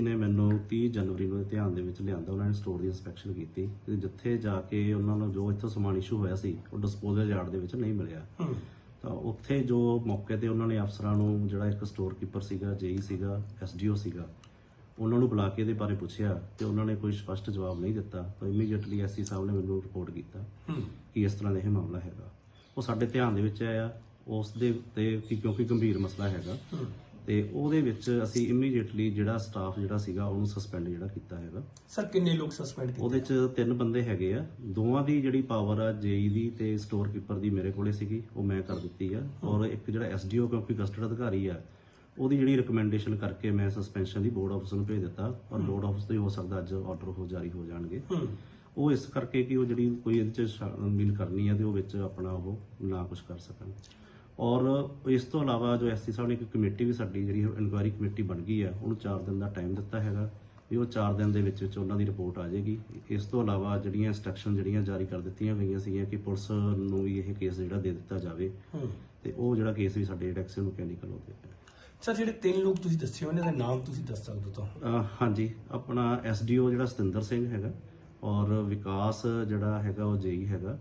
30 ਜਨਵਰੀ ਨੂੰ ਧਿਆਨ ਦੇ ਵਿੱਚ ਲਿਆਂਦਾ ਉਹਨਾਂ ਨੇ ਸਟੋਰ ਦੀ ਇਨਸਪੈਕਸ਼ਨ ਕੀਤੀ ਤੇ ਜਿੱਥੇ ਜਾ ਕੇ ਉਹਨਾਂ ਨੂੰ ਜੋ ਇੱਥੋਂ ਸਮਾਨ ਇਸ਼ੂ ਹੋਇਆ ਸੀ ਉਹ ਡਿਸਪੋਜ਼ਲ ਯਾਰਡ ਦੇ ਵਿੱਚ ਨਹੀਂ ਮਿਲਿਆ। ਤਾਂ ਉੱਥੇ ਜੋ ਮੌਕੇ ਤੇ ਉਹਨਾਂ ਨੇ ਅਫਸਰਾਂ ਨੂੰ ਜਿਹੜਾ ਇੱਕ ਸਟੋਰ ਕੀਪਰ ਸੀਗਾ ਜੇਈ ਸੀਗਾ ਐਸਡੀਓ ਸੀਗਾ ਉਹਨਾਂ ਨੂੰ ਬੁਲਾ ਕੇ ਇਹਦੇ ਬਾਰੇ ਪੁੱਛਿਆ ਤੇ ਉਹਨਾਂ ਨੇ ਕੋਈ ਸਪਸ਼ਟ ਜਵਾਬ ਨਹੀਂ ਦਿੱਤਾ। ਤਾਂ ਇਮੀਡੀਏਟਲੀ ਐਸਸੀ ਸਾਹਿਬ ਨੇ ਮੈਨੂੰ ਰਿਪੋਰਟ ਕੀਤਾ ਕਿ ਇਸ ਤਰ੍ਹਾਂ ਦਾ ਇਹ ਮਾਮਲਾ ਹੈਗਾ। ਉਹ ਸਾਡੇ ਧਿਆਨ ਦੇ ਵਿੱਚ ਆਇਆ ਉਸ ਦੇ ਕਿ ਕਿਉਂਕਿ ਗੰਭੀਰ ਮਸਲਾ ਹੈਗਾ। ਤੇ ਉਹਦੇ ਵਿੱਚ ਅਸੀਂ ਇਮੀਡੀਏਟਲੀ ਜਿਹੜਾ ਸਟਾਫ ਜਿਹੜਾ ਸੀਗਾ ਉਹਨੂੰ ਸਸਪੈਂਡ ਜਿਹੜਾ ਕੀਤਾ ਹੈਗਾ। ਸਰ ਕਿੰਨੇ ਲੋਕ ਸਸਪੈਂਡ ਕੀਤੇ? ਉਹਦੇ ਚ ਤਿੰਨ ਬੰਦੇ ਹੈਗੇ ਆ। ਦੋਵਾਂ ਦੀ ਜਿਹੜੀ ਪਾਵਰ ਆ ਜੇਈ ਦੀ ਤੇ ਸਟੋਰ ਕੀਪਰ ਦੀ ਮੇਰੇ ਕੋਲੇ ਸੀਗੀ ਉਹ ਮੈਂ ਕਰ ਦਿੱਤੀ ਆ। ਔਰ ਇੱਕ ਜਿਹੜਾ ਐਸਡੀਓ ਕਿਉਂਕਿ ਕਸਟਡ ਅਧਿਕਾਰੀ ਆ ਉਹਦੀ ਜਿਹੜੀ ਰਿਕਮੈਂਡੇਸ਼ਨ ਕਰਕੇ ਮੈਂ ਸਸਪੈਂਸ਼ਨ ਦੀ ਬੋਰਡ ਆਫਿਸ ਨੂੰ ਭੇਜ ਦਿੱਤਾ। ਔਰ ਬੋਰਡ ਆਫਿਸ ਤੋਂ ਹੀ ਹੋ ਸਕਦਾ ਅੱਜ ਆਰਡਰ ਹੋ ਜਾਰੀ ਹੋ ਜਾਣਗੇ। ਉਹ ਇਸ ਕਰਕੇ ਕਿ ਉਹ ਜਿਹੜੀ ਕੋਈ ਇਹਦੇ ਚ ਸ਼ਾਮਿਲ ਕਰਨੀ ਆ ਤੇ ਉਹ ਵਿੱਚ ਆਪਣਾ ਉਹ ਨਾ ਕੁਝ ਕਰ ਸਕਣ। ਔਰ ਇਸ ਤੋਂ ਇਲਾਵਾ ਜੋ ਐਸਸੀ ਸਾਹਿਬ ਨੇ ਇੱਕ ਕਮੇਟੀ ਵੀ ਸਾਡੀ ਜਿਹੜੀ ਇਨਕੁਆਇਰੀ ਕਮੇਟੀ ਬਣ ਗਈ ਆ ਉਹਨੂੰ 4 ਦਿਨ ਦਾ ਟਾਈਮ ਦਿੱਤਾ ਹੈਗਾ। ਵੀ ਉਹ 4 ਦਿਨ ਦੇ ਵਿੱਚ ਵਿੱਚ ਉਹਨਾਂ ਦੀ ਰਿਪੋਰਟ ਆ ਜਾਏਗੀ। ਇਸ ਤੋਂ ਇਲਾਵਾ ਜਿਹੜੀਆਂ ਇੰਸਟਰਕਸ਼ਨ ਜਿਹੜੀਆਂ ਜਾਰੀ ਕਰ ਦਿੱਤੀਆਂ ਗਈਆਂ ਸੀਗੀਆਂ ਕਿ ਪੁਲਿਸ ਨੂੰ ਵੀ ਇਹ ਕੇਸ ਜਿਹੜਾ ਦੇ ਦਿੱਤਾ ਜਾਵੇ। ਹੂੰ। ਤੇ ਉਹ ਜਿਹੜਾ ਕੇਸ ਵੀ ਸਾਡੇ ਐਕਸ਼ਨ ਮਕੈਨੀਕਲ ਹੋ। ਗਿਆ ਸਰ ਜਿਹੜੇ ਤਿੰਨ ਲੋਕ ਤੁਸੀਂ ਦੱਸੇ ਉਹਨਾਂ ਦੇ ਨਾਮ ਤੁਸੀਂ ਦੱਸ ਸਕਦੇ ਹੋ ਹਾਂਜੀ ਆਪਣਾ ਐਸਡੀਓ ਜਿਹੜਾ ਸਤਿੰਦਰ ਸਿੰਘ ਹੈਗਾ ਔਰ ਵਿਕਾਸ ਜਿਹੜਾ ਹੈਗਾ ਉਹ ਜੇਈ ਹੈਗਾ।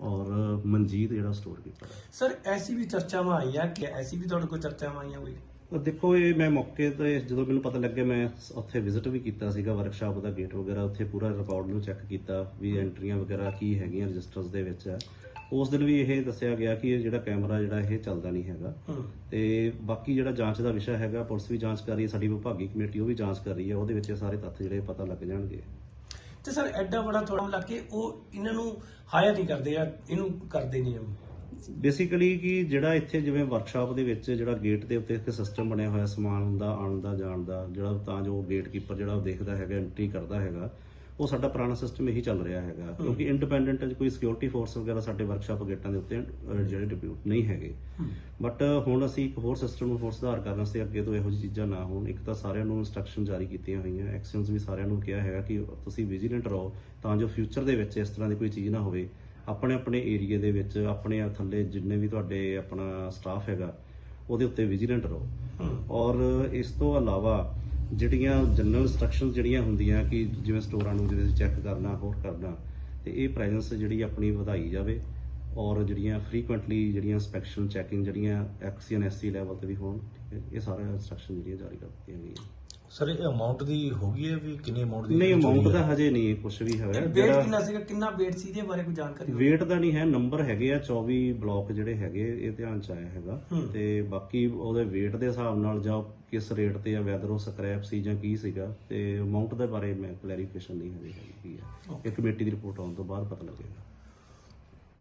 ਔਰ ਮਨਜੀਤ ਜਿਹੜਾ ਸਟੋਰ ਹੈ। ਸਰ ਐਸੀ ਵੀ ਚਰਚਾਵਾਂ ਆਈਆਂ ਕਿ ਐਸੀ ਵੀ ਤੁਹਾਡੇ ਕੋਲ ਚਰਚਾਵਾਂ ਆਈਆਂ ਕੋਈ? ਦੇਖੋ ਇਹ ਮੈਂ ਮੌਕੇ ਤੇ ਜਦੋਂ ਮੈਨੂੰ ਪਤਾ ਲੱਗਿਆ ਮੈਂ ਉੱਥੇ ਵਿਜ਼ਿਟ ਵੀ ਕੀਤਾ ਸੀਗਾ ਵਰਕਸ਼ਾਪ ਦਾ ਗੇਟ ਵਗੈਰਾ ਉੱਥੇ ਪੂਰਾ ਰਿਕਾਰਡ ਨੂੰ ਚੈੱਕ ਕੀਤਾ ਵੀ ਐਂਟਰੀਆਂ ਵਗੈਰਾ ਕੀ ਹੈਗੀਆਂ ਰਜਿਸਟਰਸ ਦੇ ਵਿੱਚ। ਹੈ ਉਸ ਦਿਨ ਵੀ ਇਹ ਦੱਸਿਆ ਗਿਆ ਕਿ ਇਹ ਜਿਹੜਾ ਕੈਮਰਾ ਜਿਹੜਾ ਇਹ ਚੱਲਦਾ ਨਹੀਂ ਹੈਗਾ। ਤੇ ਬਾਕੀ ਜਿਹੜਾ ਜਾਂਚ ਦਾ ਵਿਸ਼ਾ ਹੈਗਾ ਪੁਲਿਸ ਵੀ ਜਾਂਚ ਕਰ ਰਹੀ ਹੈ ਸਾਡੀ ਵਿਭਾਗੀ ਕਮੇਟੀ ਉਹ ਵੀ ਜਾਂਚ ਕਰ ਰਹੀ ਹੈ ਉਹਦੇ ਵਿੱਚ ਇਹ ਸਾਰੇ ਤੱਥ ਜਿਹੜੇ ਪਤਾ ਲੱਗ ਜਾਣਗੇ। ਤੇ ਸਰ ਐਡਾ ਬੜਾ ਥੋੜਾ ਲੱਗ ਕੇ ਉਹ ਇਹਨਾਂ ਨੂੰ ਹਾਇਰ ਨਹੀਂ ਕਰਦੇ ਆ, ਇਹਨੂੰ ਕਰਦੇ ਨਹੀਂ ਆ। ਬੇਸਿਕਲੀ ਕਿ ਜਿਹੜਾ ਇੱਥੇ ਜਿਵੇਂ ਵਰਕਸ਼ਾਪ ਦੇ ਵਿੱਚ ਜਿਹੜਾ ਗੇਟ ਦੇ ਉੱਤੇ ਇੱਕ ਸਿਸਟਮ ਬਣਿਆ ਹੋਇਆ ਸਮਾਨ ਦਾ ਆਉਣ ਦਾ, ਜਾਣ ਦਾ, ਜਿਹੜਾ ਤਾਂ ਜੋ ਗੇਟ ਕੀਪਰ ਜਿਹੜਾ ਉਹ ਦੇਖਦਾ ਹੈਗਾ ਐਂਟਰੀ ਕਰਦਾ ਹੈਗਾ ਉਹ ਸਾਡਾ ਪੁਰਾਣਾ ਸਿਸਟਮ ਇਹੀ ਚੱਲ ਰਿਹਾ ਹੈਗਾ। ਕਿਉਂਕਿ ਇੰਡੀਪੈਂਡੈਂਟ ਕੋਈ ਸਿਕਿਉਰਿਟੀ ਫੋਰਸ ਵਗੈਰਾ ਸਾਡੇ ਵਰਕਸ਼ਾਪ ਗੇਟਾਂ ਦੇ ਉੱਤੇ ਜਿਹੜੇ ਡਿਪਿਊਟ ਨਹੀਂ ਹੈਗੇ। ਬਟ ਹੁਣ ਅਸੀਂ ਇੱਕ ਹੋਰ ਸਿਸਟਮ ਨੂੰ ਹੋਰ ਸੁਧਾਰ ਕਰਨ ਵਾਸਤੇ ਅੱਗੇ ਤੋਂ ਇਹੋ ਜਿਹੀ ਚੀਜ਼ਾਂ ਨਾ ਹੋਣ। ਇੱਕ ਤਾਂ ਸਾਰਿਆਂ ਨੂੰ ਇਨਸਟਰਕਸ਼ਨ ਜਾਰੀ ਕੀਤੀਆਂ ਹੋਈਆਂ। ਐਕਸ਼ਨਸ ਵੀ ਸਾਰਿਆਂ ਨੂੰ ਕਿਹਾ ਹੈਗਾ ਕਿ ਤੁਸੀਂ ਵਿਜੀਲੈਂਟ ਰਹੋ ਤਾਂ ਜੋ ਫਿਊਚਰ ਦੇ ਵਿੱਚ ਇਸ ਤਰ੍ਹਾਂ ਦੀ ਕੋਈ ਚੀਜ਼ ਨਾ ਹੋਵੇ। ਆਪਣੇ ਆਪਣੇ ਏਰੀਆ ਦੇ ਵਿੱਚ ਆਪਣੇ ਥੱਲੇ ਜਿੰਨੇ ਵੀ ਤੁਹਾਡੇ ਆਪਣਾ ਸਟਾਫ ਹੈਗਾ ਉਹਦੇ ਉੱਤੇ ਵਿਜੀਲੈਂਟ ਰਹੋ। ਔਰ ਇਸ ਤੋਂ ਇਲਾਵਾ ਜਿਹੜੀਆਂ ਜਨਰਲ ਇਨਸਟਰਕਸ਼ਨਸ ਜਿਹੜੀਆਂ ਹੁੰਦੀਆਂ ਕਿ ਜਿਵੇਂ ਸਟੋਰਾਂ ਨੂੰ ਜਿਵੇਂ ਚੈੱਕ ਕਰਨਾ, ਹੋਰ ਕਰਨਾ, ਤੇ ਇਹ ਪ੍ਰੈਜ਼ੈਂਸ ਜਿਹੜੀ ਆਪਣੀ ਵਧਾਈ ਜਾਵੇ ਔਰ ਜਿਹੜੀਆਂ ਫ੍ਰੀਕੁਐਂਟਲੀ ਜਿਹੜੀਆਂ ਇਨਸਪੈਕਸ਼ਨ ਚੈਕਿੰਗ ਜਿਹੜੀਆਂ ਐਕਸੀਅਨ ਐਸਸੀ ਲੈਵਲ ਤੇ ਵੀ ਹੋਣ, ਠੀਕ ਹੈ, ਇਹ ਸਾਰਾ ਇਨਸਟਰਕਸ਼ਨ ਜਿਹੜੀਆਂ ਜਾਰੀ ਕਰ ਦਿੱਤੀਆਂ ਗਈਆਂ। ਸਰ ਇਹ ਅਮਾਉਂਟ ਦੀ ਹੋ ਗਈ ਹੈ ਵੀ ਕਿੰਨੀ ਅਮਾਉਂਟ ਦੀ ਨਹੀਂ ਅਮਾਉਂਟ? ਦਾ ਹਜੇ ਨਹੀਂ ਕੁਝ ਵੀ ਹੋਇਆ। ਵੇਟ ਕਿੰਨਾ ਸੀਗਾ? ਕਿੰਨਾ ਵੇਟ ਸੀ ਇਹਦੇ ਬਾਰੇ ਕੋਈ ਜਾਣਕਾਰੀ weight ਦਾ ਨਹੀਂ ਹੈ ਨੰਬਰ ਹੈਗੇ ਆ 24 ਬਲੌਕ ਜਿਹੜੇ ਹੈਗੇ ਇਹ ਧਿਆਨ ਚ ਆਇਆ ਹੈਗਾ। ਤੇ ਬਾਕੀ ਉਹਦੇ weight ਦੇ ਹਿਸਾਬ ਨਾਲ ਜਾਂ ਕਿਸ ਰੇਟ ਤੇ ਆ ਵੈਦਰ ਉਹ ਸਕ੍ਰੈਪ ਸੀ ਜਾਂ ਕੀ ਸੀਗਾ ਤੇ ਅਮਾਉਂਟ ਦੇ ਬਾਰੇ ਮੈਂ ਕਲੈਰੀਫਿਕੇਸ਼ਨ ਨਹੀਂ ਹਜੇ ਹੈਗੀ। ਹੈ ਇਹ ਕਮੇਟੀ ਦੀ ਰਿਪੋਰਟ ਆਉਣ ਤੋਂ ਬਾਅਦ ਪਤਾ ਲੱਗੇਗਾ।